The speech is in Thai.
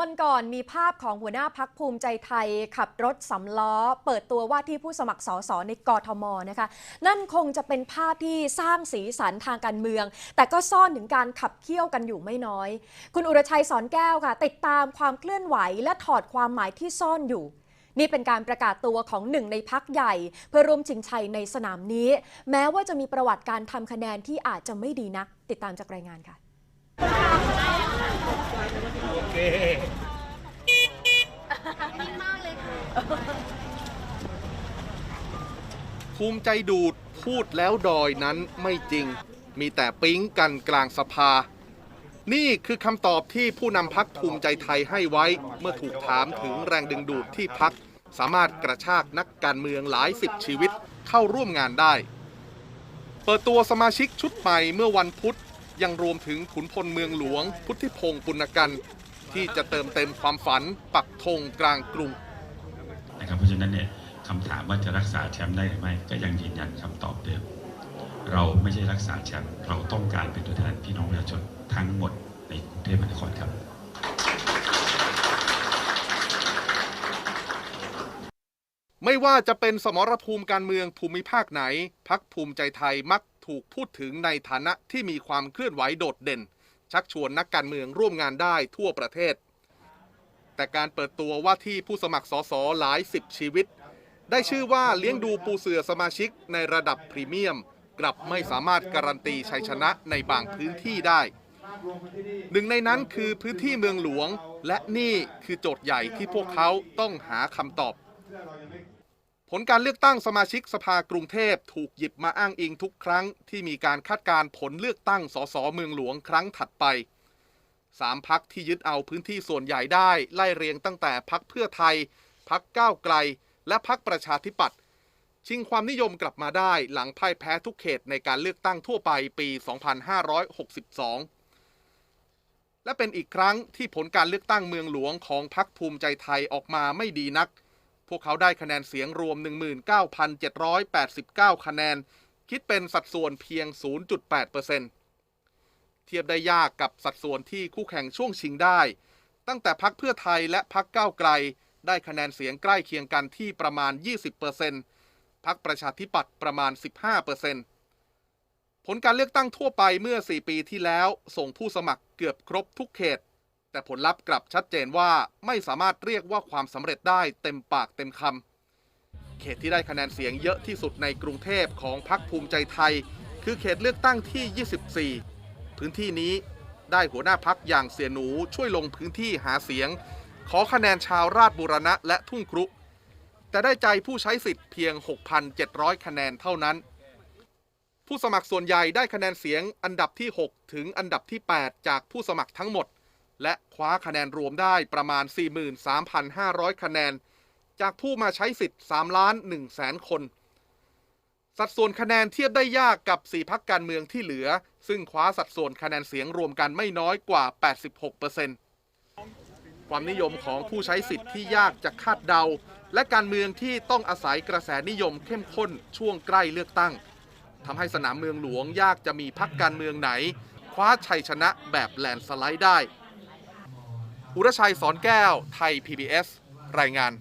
วันก่อนมีภาพของหัวหน้าพักภูมิใจไทย ขับรถสำล้อ เปิดตัวว่าที่ผู้สมัครสสในกทมนะคะ นั่นคงจะเป็นภาพที่สร้างสีสันทางการเมือง แต่ก็ซ่อนถึงการขับเคี่ยวกันอยู่ไม่น้อย คุณอุรชัยสอนแก้วค่ะ ติดตามความเคลื่อนไหวและถอดความหมายที่ซ่อนอยู่ นี่เป็นการประกาศตัวของหนึ่งในพักใหญ่ เพื่อร่วมชิงชัยในสนามนี้ แม้ว่าจะมีประวัติการทำคะแนนที่อาจจะไม่ดีนัก ติดตามจากรายงานค่ะ ภูมิใจดูดพูดแล้วดอยนั้นไม่จริง มีแต่ปิ๊งกันกลางสภา นี่คือคำตอบที่ผู้นำพักภูมิใจไทยให้ไว้ เมื่อถูกถามถึงแรงดึงดูดที่พักสามารถกระชากนักการเมืองหลายสิบชีวิตเข้าร่วมงานได้ เปิดตัวสมาชิกชุดใหม่เมื่อวันพุธยังรวมถึงขุนพลเมืองหลวง พุทธิพงศ์ปุณกัน ที่จะเติมเต็มความฝันปักธงกลางกรุงนะครับเพราะฉะนั้นเนี่ย คำถามว่าจะรักษาแชมป์ได้หรือไม่ ก็ยังยืนยันคำตอบเดิม เราไม่ใช่รักษาแชมป์เราต้องการเป็นตัวแทนพี่น้องประชาชนทั้งหมดในกรุงเทพมหานครครับไม่ว่าจะเป็นสมรภูมิการเมืองภูมิภาคไหน พักภูมิใจไทยมักถูกพูดถึงในฐานะที่มีความเคลื่อนไหวโดดเด่น ชักชวนนักการเมืองร่วมงานได้ทั่วประเทศ แต่การเปิดตัวว่าที่ผู้สมัครสสหลายสิบชีวิต ได้ชื่อว่าเลี้ยงดูปูเสือสมาชิกในระดับพรีเมียม กลับไม่สามารถการันตีชัยชนะในบางพื้นที่ได้ หนึ่งในนั้นคือพื้นที่เมืองหลวง และนี่คือโจทย์ใหญ่ที่พวกเขาต้องหาคำตอบ ผลการเลือกตั้งสมาชิกสภากรุงเทพถูกหยิบมาอ้างอิงทุกครั้ง ที่มีการคาดการผลเลือกตั้งสสเมืองหลวงครั้งถัดไปสามพักที่ยึดเอาพื้นที่ส่วนใหญ่ได้ไล่เรียงตั้งแต่พักเพื่อไทยพักก้าวไกล และพักประชาธิปัตย์ชิงความนิยมกลับมาได้หลังพ่ายแพ้ทุกเขตในการเลือกตั้งทั่วไปปี 2562 และเป็นอีกครั้งที่ผลการเลือกตั้งเมืองหลวงของพักภูมิใจไทยออกมาไม่ดีนัก พวกเขาได้คะแนนเสียงรวม 19,789 คะแนน คิดเป็นสัดส่วนเพียง 0.8%เทียบได้ยากกับสัดส่วนที่คู่แข่งช่วงชิงได้ ตั้งแต่พักเพื่อไทยและพักก้าวไกล ได้คะแนนเสียงใกล้เคียงกันที่ประมาณ 20%พักประชาธิปัตย์ประมาณ 15%ผลการเลือกตั้งทั่วไปเมื่อ 4 ปีที่แล้ว ส่งผู้สมัครเกือบครบทุกเขต แต่ผลลัพธ์กลับชัดเจนว่าไม่สามารถเรียกว่าความสำเร็จได้เต็มปากเต็มคำเขตที่ได้คะแนนเสียงเยอะที่สุดในกรุงเทพของพรรคภูมิใจไทย คือเขตเลือกตั้งที่ 24 พื้นที่นี้ได้หัวหน้าพักอย่างเสียหนูช่วยลงพื้นที่หาเสียง ขอคะแนนชาวราชบุรณะและทุ่งครุ แต่ได้ใจผู้ใช้สิทธิ์เพียง 6,700 คะแนนเท่านั้น ผู้สมัครส่วนใหญ่ได้คะแนนเสียงอันดับที่ 6 ถึงอันดับที่ 8 จากผู้สมัครทั้งหมด และคว้าคะแนนรวมได้ประมาณ 43,500 คะแนน จากผู้มาใช้สิทธิ์3ล้าน1แสนคน สัดส่วนคะแนนเทียบได้ยากกับ 4พักการเมืองที่เหลือ ซึ่งคว้าสัดส่วนคะแนนเสียงรวมกันไม่น้อยกว่า 86% ความนิยมของผู้ใช้สิทธิ์ที่ยากจะคาดเดา และการเมืองที่ต้องอาศัยกระแสนิยมเข้มข้นช่วงใกล้เลือกตั้งทำให้สนามเมืองหลวงยากจะมีพักการเมืองไหน คว้าชัยชนะแบบแลนสไลด์ได้อุรชัยสอนแก้ว ไทย PBS รายงาน